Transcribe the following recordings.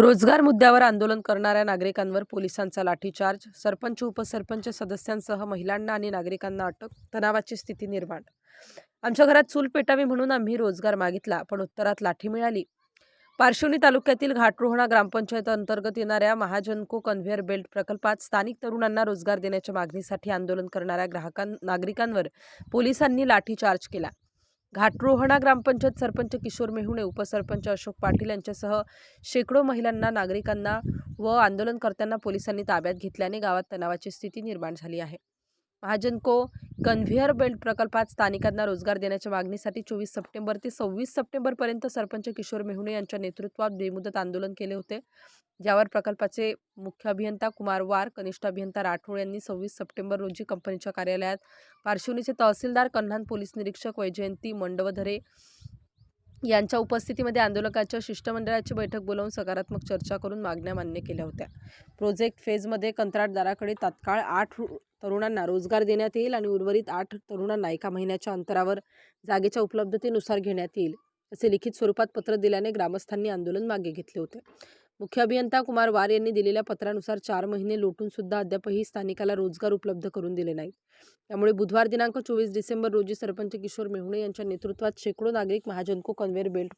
रोजगार मुद्द्यावर आंदोलन करणाऱ्या नागरिकांवर पोलिसांचा लाठीचार्ज सरपंच उपसरपंच सदस्यांसह महिलांना आणि नागरिकांना अटक तणावाची स्थिती निर्माण. आमच्या घरात चूल पेटावी म्हणून आम्ही रोजगार मागितला पण उत्तरात लाठी मिळाली. पार्श्वनी तालुक्यातील घाटरोहणा ग्रामपंचायत अंतर्गत येणाऱ्या महाजनको कन्व्हेअर बेल्ट प्रकल्पात स्थानिक तरुणांना रोजगार देण्याच्या मागणीसाठी आंदोलन करणाऱ्या ग्राहकां नागरिकांवर पोलिसांनी लाठीचार्ज केला. घाटरोहणा ग्रामपंचायत सरपंच किशोर मेहुणे उपसरपंच अशोक पाटील यांच्यासह शेकडो महिलांना नागरिकांना व आंदोलनकर्त्यांना पोलिसांनी ताब्यात घेतल्याने गावात तणावाची स्थिती निर्माण झाली आहे. महाजनको कन्व्हेअर बेल्ट प्रकल्पात स्थानिकांना रोजगार देण्याच्या मागणीसाठी चोवीस सप्टेंबर ते सव्वीस सप्टेंबरपर्यंत सरपंच किशोर मेहुणे यांच्या नेतृत्वात बेमुदत आंदोलन केले होते. ज्यावर प्रकल्पाचे मुख्य अभियंता कुमार वार कनिष्ठ अभियंता राठोड यांनी सव्वीस सप्टेंबर रोजी कंपनीच्या कार्यालयात पार्श्वनीचे तहसीलदार कन्हान पोलीस निरीक्षक वैजयंती मंडवधरे यांच्या उपस्थितीमध्ये आंदोलकांच्या शिष्टमंडळाची बैठक बोलावून सकारात्मक चर्चा करून मागण्या मान्य केल्या होत्या. प्रोजेक्ट फेजमध्ये कंत्राटदाराकडे तात्काळ आठ रु- तरुणांना रोजगार देण्यात येईल आणि उर्वरित आठ तरुणांना एका महिन्याच्या अंतरावर जागेच्या उपलब्धतेनुसार घेण्यात येईल असे लिखित स्वरूपात पत्र दिल्याने ग्रामस्थांनी आंदोलन मागे घेतले होते. मुख्य अभियंता कुमार वार यांनी दिलेल्या पत्रानुसार चार महिने लोटून सुद्धा अद्यापही स्थानिकाला रोजगार उपलब्ध करून दिले नाहीत. त्यामुळे बुधवार दिनांक चोवीस डिसेंबर रोजी सरपंच किशोर मेहुणे यांच्या नेतृत्वात शेकडो नागरिक महाजनको कन्व्हेअर बेल्ट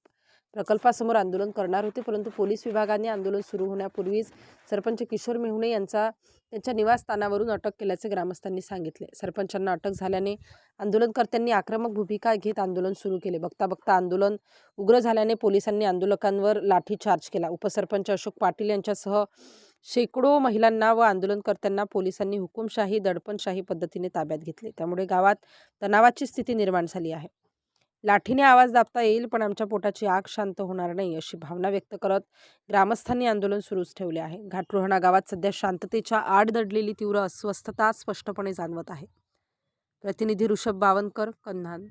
प्रकल्पासमोर आंदोलन करणार होते परंतु पोलीस विभागाने आंदोलन सुरू होण्यापूर्वीच सरपंच किशोर मेहुणे यांचा त्यांच्या निवासस्थानावरून अटक केल्याचे ग्रामस्थांनी सांगितले. सरपंचांना अटक झाल्याने आंदोलनकर्त्यांनी आक्रमक भूमिका घेत आंदोलन सुरू केले. बघता बघता आंदोलन उग्र झाल्याने पोलिसांनी आंदोलकांवर लाठीचार्ज केला. उपसरपंच अशोक पाटील यांच्यासह शेकडो महिलांना व आंदोलनकर्त्यांना पोलिसांनी हुकुमशाही दडपणशाही पद्धतीने ताब्यात घेतले. त्यामुळे गावात तणावाची स्थिती निर्माण झाली आहे. लाठीने आवाज दाबता येईल पण आमच्या पोटाची आग शांत होणार नाही अशी भावना व्यक्त करत ग्रामस्थांनी आंदोलन सुरूच ठेवले आहे. घाटरोहणा गावात सध्या शांततेच्या आड दडलेली तीव्र अस्वस्थता स्पष्टपणे जाणवत आहे. प्रतिनिधी ऋषभ बावनकर कन्हान.